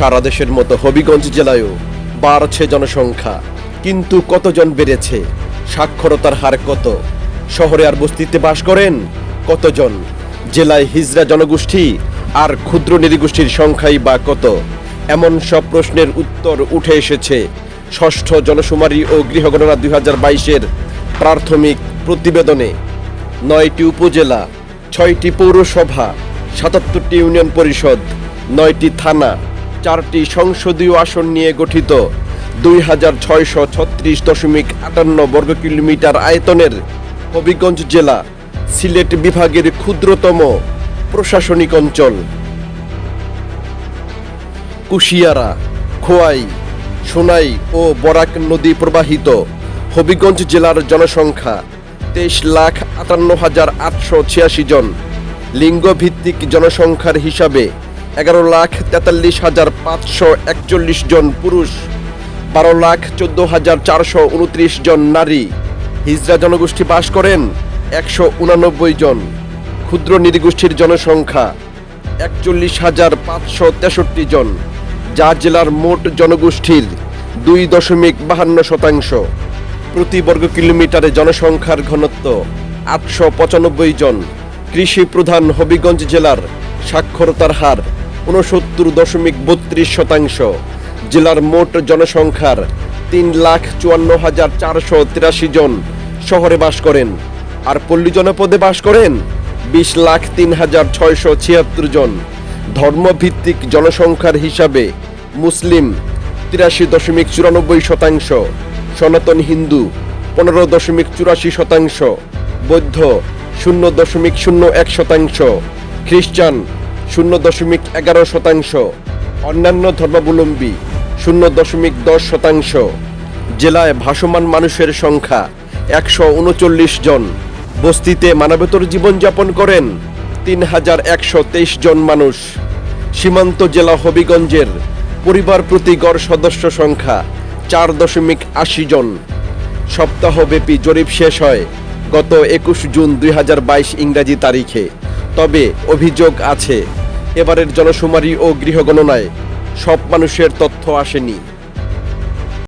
সারা দেশের মতো হবিগঞ্জ জেলায়ও বাড়ছে জনসংখ্যা। কিন্তু কতজন বেড়েছে? সাক্ষরতার হার কত? শহরে আর বস্তিতে বাস করেন কতজন? জেলায় হিজরা জনগোষ্ঠী আর ক্ষুদ্র নৃগোষ্ঠীর সংখ্যাই বা কত? এমন সব প্রশ্নের উত্তর উঠে এসেছে ষষ্ঠ জনশুমারি ও গৃহগণনা দুই হাজার বাইশের প্রাথমিক প্রতিবেদনে। নয়টি উপজেলা, ছয়টি পৌরসভা, সাতাত্তরটি ইউনিয়ন পরিষদ, নয়টি থানা চারটি সংসদীয় আসন নিয়ে গঠিত। দুই হাজার ছয়শো ছত্রিশ দশমিক আটান্ন বর্গ কিলোমিটার আয়তনের হবিগঞ্জ জেলা সিলেট বিভাগের ক্ষুদ্রতম প্রশাসনিক অঞ্চল। কুশিয়ারা, খোয়াই, সোনাই ও বরাক নদী প্রবাহিত। হবিগঞ্জ জেলার জনসংখ্যা তেইশ লাখ আটান্ন হাজার আটশো ছিয়াশি জন। লিঙ্গভিত্তিক জনসংখ্যার হিসাবে এগারো লাখ তেতাল্লিশ হাজার পাঁচশো একচল্লিশ জন পুরুষ, বারো লাখ চোদ্দ হাজার চারশো উনত্রিশ জন নারী। হিজরা জনগোষ্ঠী বাস করেন একশো উনানব্বই জন। ক্ষুদ্র নৃগোষ্ঠীর জনসংখ্যা একচল্লিশ হাজার পাঁচশো তেষট্টি জন, যা জেলার মোট জনগোষ্ঠীর দুই দশমিক বাহান্ন শতাংশ। প্রতি বর্গ কিলোমিটারে জনসংখ্যার ঘনত্ব আটশো পঁচানব্বই জন। কৃষি প্রধান হবিগঞ্জ জেলার সাক্ষরতার হার ঊনসত্তর দশমিক বত্রিশ শতাংশ। জেলার মোট জনসংখ্যার তিন লাখ চুয়ান্ন হাজার চারশো তিরাশি জন শহরে বাস করেন। আর পল্লী জনপদে বাস করেন বিশ লাখ তিন হাজার ছয়শো ছিয়াত্তর জন। ধর্মভিত্তিক জনসংখ্যার হিসাবে মুসলিম তিরাশি দশমিক চুরানব্বই শতাংশ, সনাতন হিন্দু পনেরো দশমিক চুরাশি শতাংশ, বৌদ্ধ শূন্য দশমিক শূন্য এক শতাংশ, খ্রিস্টান শূন্য দশমিক এগারো শতাংশ। অন্যান্য ধর্মাবলম্বী শূন্য দশমিক দশ শতাংশ। জেলায় ভাসমান মানুষের সংখ্যা একশো উনচল্লিশ জন। বস্তিতে মানবেতর জীবনযাপন করেন তিন হাজার একশো তেইশ জন মানুষ। সীমান্ত জেলা হবিগঞ্জের পরিবার প্রতি গড় সদস্য সংখ্যা চার দশমিক আশি জন। সপ্তাহব্যাপী জরিপ শেষ হয় গত একুশ জুন দুই হাজার বাইশ ইংরাজি তারিখে। তবে অভিযোগ আছে এবারের জনশুমারি ও গৃহগণনায় সব মানুষের তথ্য আসেনি।